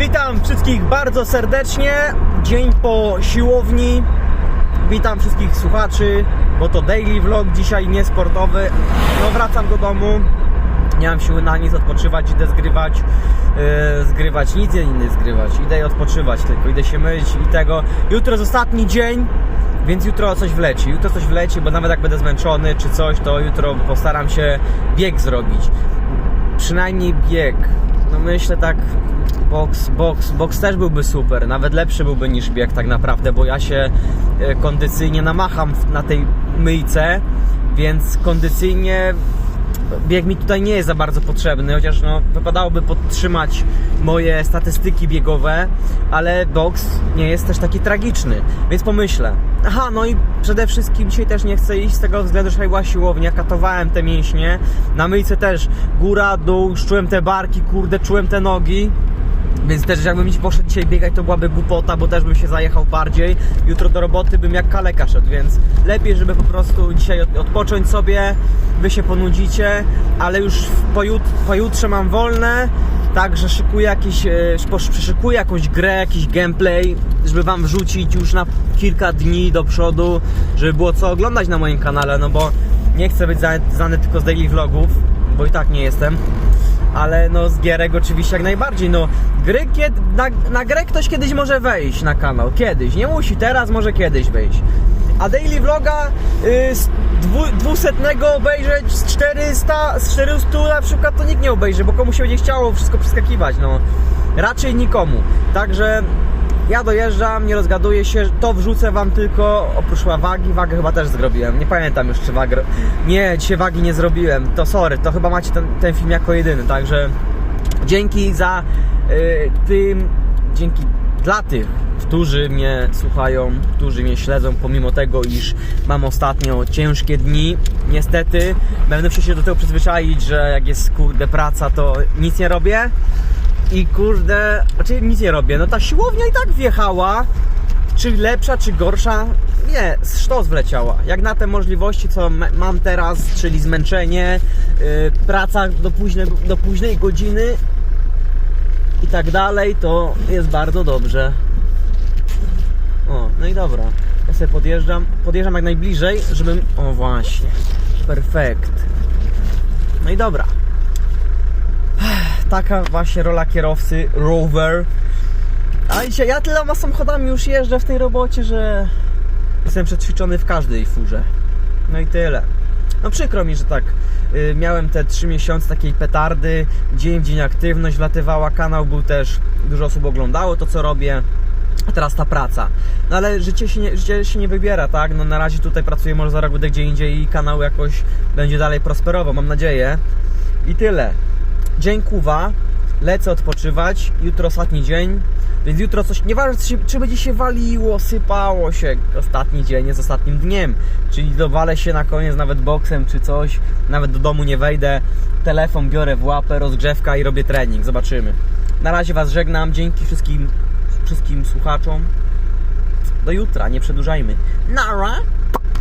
Witam wszystkich bardzo serdecznie. Dzień po siłowni. Witam wszystkich słuchaczy, bo to daily vlog dzisiaj nie sportowy. No wracam do domu. Nie mam siły na nic odpoczywać, idę zgrywać, yy, zgrywać, nic inny zgrywać. Idę odpoczywać tylko, idę się myć i tego. Jutro jest ostatni dzień, więc jutro coś wleci. Jutro coś wleci, bo nawet jak będę zmęczony czy coś, to jutro postaram się bieg zrobić. Przynajmniej bieg. No myślę tak, boks, boks, boks też byłby super, nawet lepszy byłby niż bieg tak naprawdę, bo ja się e, kondycyjnie namacham na tej myjce, więc kondycyjnie bieg mi tutaj nie jest za bardzo potrzebny, chociaż no, wypadałoby podtrzymać moje statystyki biegowe, ale boks nie jest też taki tragiczny, więc pomyślę. Aha, no i przede wszystkim dzisiaj też nie chcę iść z tego względu, że była siłownia, katowałem te mięśnie, na myjce też góra, dół, czułem te barki, kurde, czułem te nogi, więc też jakbym dziś poszedł dzisiaj biegać, to byłaby głupota, bo też bym się zajechał bardziej. Jutro do roboty bym jak kaleka szedł, więc lepiej, żeby po prostu dzisiaj od- odpocząć sobie, wy się ponudzicie, ale już pojut, pojutrze mam wolne, także szykuję jakiś, e, przyszykuję jakąś grę, jakiś gameplay, żeby wam wrzucić już na kilka dni do przodu, żeby było co oglądać na moim kanale, no bo nie chcę być znany tylko z daily vlogów, bo i tak nie jestem ale no z gierek oczywiście jak najbardziej, no gry kiedy, na, na grę ktoś kiedyś może wejść na kanał, kiedyś, nie musi, teraz może kiedyś wejść. A daily vloga y, z dwu, dwusetnego obejrzeć z 400, z 400 na przykład to nikt nie obejrzy, bo komu się będzie chciało wszystko przeskakiwać, no. Raczej nikomu. Także ja dojeżdżam, nie rozgaduję się, to wrzucę wam tylko oprócz wagi, wagę chyba też zrobiłem. Nie pamiętam już czy wagę. Nie, dzisiaj wagi nie zrobiłem. To sorry, to chyba macie ten, ten film jako jedyny, także dzięki za y, tym, dzięki dla tych, którzy mnie słuchają, którzy mnie śledzą, pomimo tego, iż mam ostatnio ciężkie dni. Niestety, będę musiał się do tego przyzwyczaić, że jak jest kurde praca, to nic nie robię. I kurde, znaczy nic nie robię. No ta siłownia i tak wjechała. Czy lepsza, czy gorsza? Nie, sztos wleciała. Jak na te możliwości, co mam teraz, czyli zmęczenie, yy, praca do do późnej godziny i tak dalej, to jest bardzo dobrze. O, no i dobra. Ja sobie podjeżdżam. Podjeżdżam jak najbliżej, żebym. O, właśnie. Perfekt. No i dobra taka właśnie rola kierowcy Rover. A dzisiaj ja tyloma samochodami już jeżdżę w tej robocie, że jestem przećwiczony w każdej furze. No i tyle. No przykro mi, że tak. y, miałem te 3 miesiące takiej petardy, dzień w dzień aktywność wlatywała, kanał był też, dużo osób oglądało to co robię. A teraz ta praca. No ale życie się, nie, życie się nie wybiera, tak? No na razie tutaj pracuję, może za rok gdzie indziej i kanał jakoś będzie dalej prosperował, mam nadzieję. I tyle. Dzień kuwa, lecę odpoczywać, jutro ostatni dzień, więc jutro coś, nieważne czy, czy będzie się waliło, sypało się, ostatni dzień jest ostatnim dniem, czyli dowalę się na koniec nawet boksem czy coś, nawet do domu nie wejdę, telefon biorę w łapę, rozgrzewka i robię trening, zobaczymy. Na razie Was żegnam, dzięki wszystkim, wszystkim słuchaczom, do jutra, nie przedłużajmy. Nara!